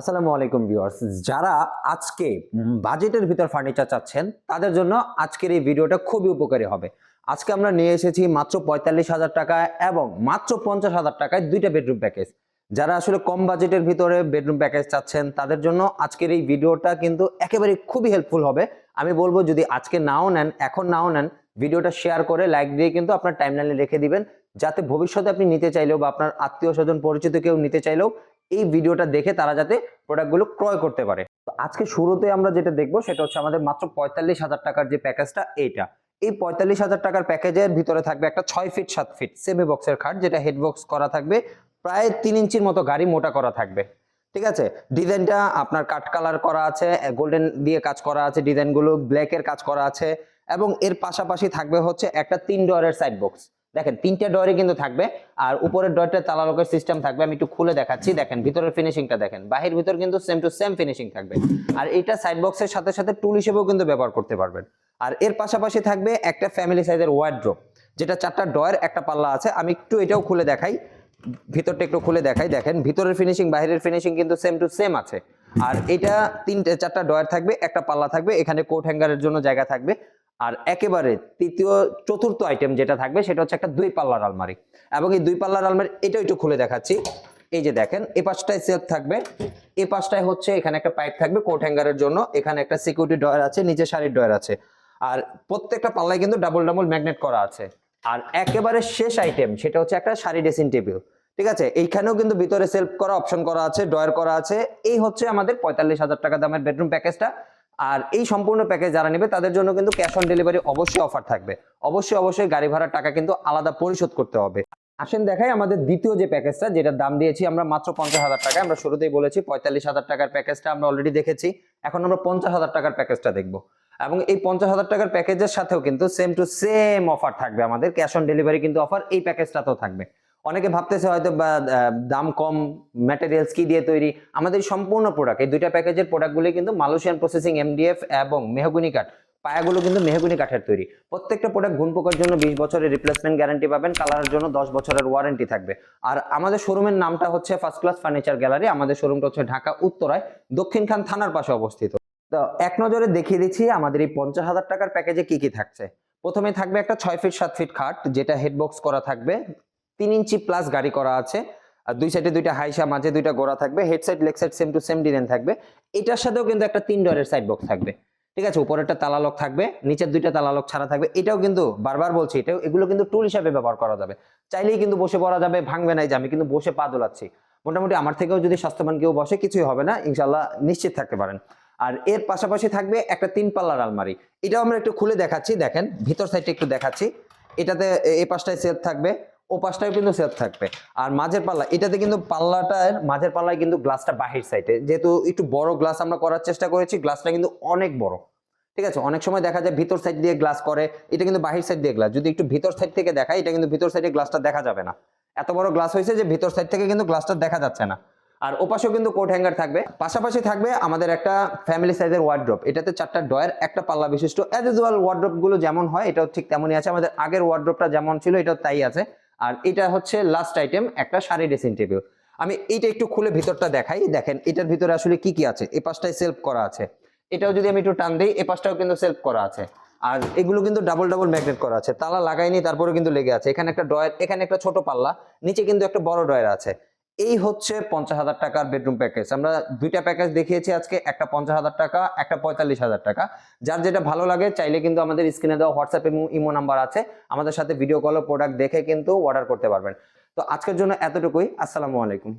আসসালামু আলাইকুম ভিউয়ার্স। যারা আজকে বাজেটের ভিতর ফার্নিচার চাচ্ছেন, তাদের জন্য আজকের এই ভিডিওটা খুবই উপকারী হবে। আজকে আমরা নিয়ে এসেছি মাত্র পঁয়তাল্লিশ হাজার টাকা এবং মাত্র পঞ্চাশ হাজার টাকায় দুইটা বেডরুম প্যাকেজ যারা আসলে কম বাজেটের ভিতরে বেডরুম প্যাকেজ চাচ্ছেন, তাদের জন্য আজকের এই ভিডিওটা কিন্তু একেবারে খুবই হেল্পফুল হবে। আমি বলব, যদি আজকে নাও নেন, এখন নাও নেন, ভিডিওটা শেয়ার করে লাইক দিয়ে কিন্তু আপনার টাইমলাইনে রেখে দিবেন, যাতে ভবিষ্যতে আপনি নিতে চাইলেও বা আপনার আত্মীয় স্বজন পরিচিত কেউ নিতে চাইলেও এই ভিডিওটা দেখে তারা যাতে প্রোডাক্টগুলো ক্রয় করতে পারে। তো আজকে শুরুতে আমরা যেটা দেখব সেটা হচ্ছে আমাদের মাত্র পঁয়তাল্লিশ হাজার টাকার যে প্যাকেজটা, এইটা। এই পঁয়তাল্লিশ হাজার টাকার প্যাকেজের ভিতরে থাকবে একটা ছয় ফিট, সাত ফিট সেমি বক্সের খাট, যেটা হেড বক্স করা থাকবে। প্রায় তিন ইঞ্চির মতো গাড়ি মোটা করা থাকবে। ঠিক আছে? ডিজাইনটা আপনার কাট কালার করা আছে গোল্ডেন দিয়ে কাজ করা আছে ডিজাইনগুলো ব্ল্যাকের কাজ করা আছে এবং এর পাশাপাশি থাকবে হচ্ছে একটা তিন ডোয়ারের সাইড বক্স দেখেন, তিনটা ডয়ারে কিন্তু থাকবে। আর উপরের ডয়ারটা তালা লকের সিস্টেম থাকবে, আমি একটু খুলে দেখাচ্ছি। দেখেন, ভিতরের ফিনিশিংটা দেখেন। বাহির ভিতর কিন্তু সেম টু সেম ফিনিশিং থাকবে। আর এটা সাইড বক্সের সাথে সাথে টুল হিসেবেও কিন্তু ব্যবহার করতে পারবেন। আর এর পাশাপাশি থাকবে একটা ফ্যামিলি সাইজের ওয়ার্ড্রোপ যেটা চারটা ডয়ার একটা পাল্লা আছে। আমি একটু এটাও খুলে দেখাই। ভিতরটা একটু খুলে দেখাই। দেখেন, ভিতরের ফিনিশিং বাইরের ফিনিশিং কিন্তু সেম টু সেম আছে। আর এটা তিনটে, চারটা ডয়ার থাকবে, একটা পাল্লা থাকবে। এখানে কোট হ্যাঙ্গারের জন্য জায়গা থাকবে। আর একেবারে তৃতীয়, চতুর্থ আইটেম যেটা থাকবে সেটা হচ্ছে একটা দুই পাল্লার আলমারি। এবং এই দুই পাল্লার আলমারি এটাও একটু খুলে দেখাচ্ছি। এই যে দেখেন, এ পাশটায় সেলফ থাকবে। এ পাশটায় হচ্ছে এখানে একটা পাইপ থাকবে কোট হ্যাঙ্গারের জন্য। এখানে একটা সিকিউরিটি ডয়ার আছে, নিচে শাড়ির ডয়ার আছে। আর প্রত্যেকটা পাল্লায় কিন্তু ডাবল ডাবল ম্যাগনেট করা আছে। আর একেবারে শেষ আইটেম সেটা হচ্ছে একটা শাড়ি ড্রেসিং টেবিল ঠিক আছে? এইখানেও কিন্তু ভিতরে সেলফ করা অপশন করা আছে ডয়ার করা আছে। এই হচ্ছে আমাদের পঁয়তাল্লিশ হাজার টাকা দামের বেডরুম প্যাকেজটা আর এই সম্পূর্ণ প্যাকেজ যারা নেবে, তাদের জন্য কিন্তু ক্যাশ অন ডেলিভারি অবশ্যই অফার থাকবে। অবশ্যই অবশ্যই গাড়ি ভাড়ার টাকা কিন্তু আলাদা পরিশোধ করতে হবে। আসেন দেখাই আমাদের দ্বিতীয় যে প্যাকেজটা যেটা দাম দিয়েছি আমরা মাত্র পঞ্চাশ হাজার টাকা আমরা শুরুতেই বলেছি পঁয়তাল্লিশ হাজার টাকার প্যাকেজটা আমরা অলরেডি দেখেছি। এখন আমরা পঞ্চাশ হাজার টাকার প্যাকেজটা দেখব। এবং এই পঞ্চাশ হাজার টাকার প্যাকেজের সাথেও কিন্তু সেম টু সেম অফার থাকবে আমাদের। ক্যাশ অন ডেলিভারি কিন্তু অফার এই প্যাকেজটাতেও থাকবে। অনেকে ভাবতেছে হয়তো দাম কম ম্যাটেরিয়ালস কি দিয়ে তৈরি? আমাদের সম্পূর্ণ প্রোডাক্ট এই দুইটা প্যাকেজের প্রোডাক্টগুলি কিন্তু মালয়েশিয়ান প্রসেসিং এমডিএফ এবং মেহগুনি কাঠ, পায়াগুলো কিন্তু মেহগুনি কাঠের তৈরি। প্রত্যেকটা প্রোডাক্ট ঘুন পোকার জন্য বিশ বছরের রিপ্লেসমেন্ট গ্যারান্টি পাবেন কালারের জন্য দশ বছরের ওয়ারেন্টি থাকবে। আর আমাদের শোরুমের নামটা হচ্ছে ফার্স্ট ক্লাস ফার্নিচার গ্যালারি আমাদের শোরুমটা হচ্ছে ঢাকা, উত্তরায় দক্ষিণখান থানার পাশে অবস্থিত। তো এক নজরে দেখিয়ে দিচ্ছি আমাদের এই পঞ্চাশ হাজার টাকার প্যাকেজে কি কি থাকছে। প্রথমে থাকবে একটা ছয় ফিট সাত ফিট খাট, যেটা হেডবক্স করা থাকবে। তিন ইঞ্চি প্লাস গাড়ি করা আছে। আর দুই সাইডে দুইটা হাইসা মাঝে দুইটা গোড়া থাকবে। Head side leg side same to same design থাকবে। এটার সাথেও কিন্তু একটা তিন ডরের সাইড বক্স থাকবে। ঠিক আছে? উপরেরটা তালা লক থাকবে, নিচের দুইটা তালা লক ছাড়া থাকবে। এটাও কিন্তু বারবার বলছি, এটাও, এগুলো কিন্তু টুল হিসাবে ব্যবহার করা যাবে। চাইলেই কিন্তু বসে পড়া যাবে, ভাঙবে না যে আমি কিন্তু বসে পা দোলাচ্ছি। মোটামুটি আমার থেকেও যদি স্বাস্থ্যবান কেউ বসে, কিছুই হবে না। ইনশাল্লাহ নিশ্চিত থাকতে পারেন। আর এর পাশাপাশি থাকবে একটা তিন পাল্লার আলমারি। এটাও আমরা একটু খুলে দেখাচ্ছি, দেখেন। ভিতর সাইডটা একটু দেখাচ্ছি। এটাতে এই পাশটায় সেলফ থাকবে। ও পাশটায় কিন্তু সেলফ থাকবে। আর মাঝের পাল্লা, এটাতে কিন্তু পাল্লাটার, মাঝের পাল্লায় কিন্তু গ্লাসটা বাহির সাইডে যেহেতু একটু বড় গ্লাস আমরা করার চেষ্টা করেছি গ্লাসটা কিন্তু অনেক বড়। ঠিক আছে? অনেক সময় দেখা যায় ভিতর সাইড দিয়ে গ্লাস করে, এটা কিন্তু বাহির সাইড দিয়ে গ্লাস যদি একটু ভিতর সাইড থেকে দেখাই, এটা কিন্তু ভিতর সাইডে গ্লাসটা দেখা যাবে না। এত বড় গ্লাস হয়েছে যে ভিতর সাইড থেকে কিন্তু গ্লাসটা দেখা যাচ্ছে না। আর ওপাশেও কিন্তু কোট হ্যাঙ্গার থাকবে। পাশাপাশি থাকবে আমাদের একটা ফ্যামিলি সাইজের ওয়ার্ড্রপ এটাতে চারটা ডয়ার, একটা পাল্লা বিশিষ্ট। অ্যাজ ইউজুয়াল ওয়ার্ড্রপগুলো যেমন হয়, এটাও ঠিক তেমনই আছে। আমাদের আগের ওয়ার্ড্রপটা যেমন ছিল, এটাও তাই আছে। আর এটা হচ্ছে লাস্ট আইটেম একটা শাড়ি ড্রেসিং টেবিল আমি এইটা একটু খুলে ভিতরটা দেখাই। দেখেন, এটার ভিতরে আসলে কি কি আছে? এই পাশটায় সেলফ করা আছে। এটাও যদি আমি একটু টান দিই, এ পাশটাও কিন্তু সেলফ করা আছে। আর এগুলো কিন্তু ডাবল ডাবল ম্যাগনেট করা আছে। তালা লাগাইনি তারপরে কিন্তু লেগে আছে। এখানে একটা ডয়ার এখানে একটা ছোট পাল্লা, নিচে কিন্তু একটা বড় ডয়ার আছে। এই হচ্ছে পঞ্চাশ হাজার টাকার বেডরুম প্যাকেজ আমরা দুইটা প্যাকেজ দেখিয়েছি আজকে, একটা পঞ্চাশ হাজার টাকা, একটা পঁয়তাল্লিশ হাজার টাকা। যার যেটা ভালো লাগে, চাইলে কিন্তু আমাদের স্ক্রিনে দেওয়া হোয়াটসঅ্যাপ এবং ইমো নাম্বার আছে। আমাদের সাথে ভিডিও কল ও প্রোডাক্ট দেখে কিন্তু অর্ডার করতে পারবেন। তো আজকের জন্য এতটুকুই। আসসালামু আলাইকুম।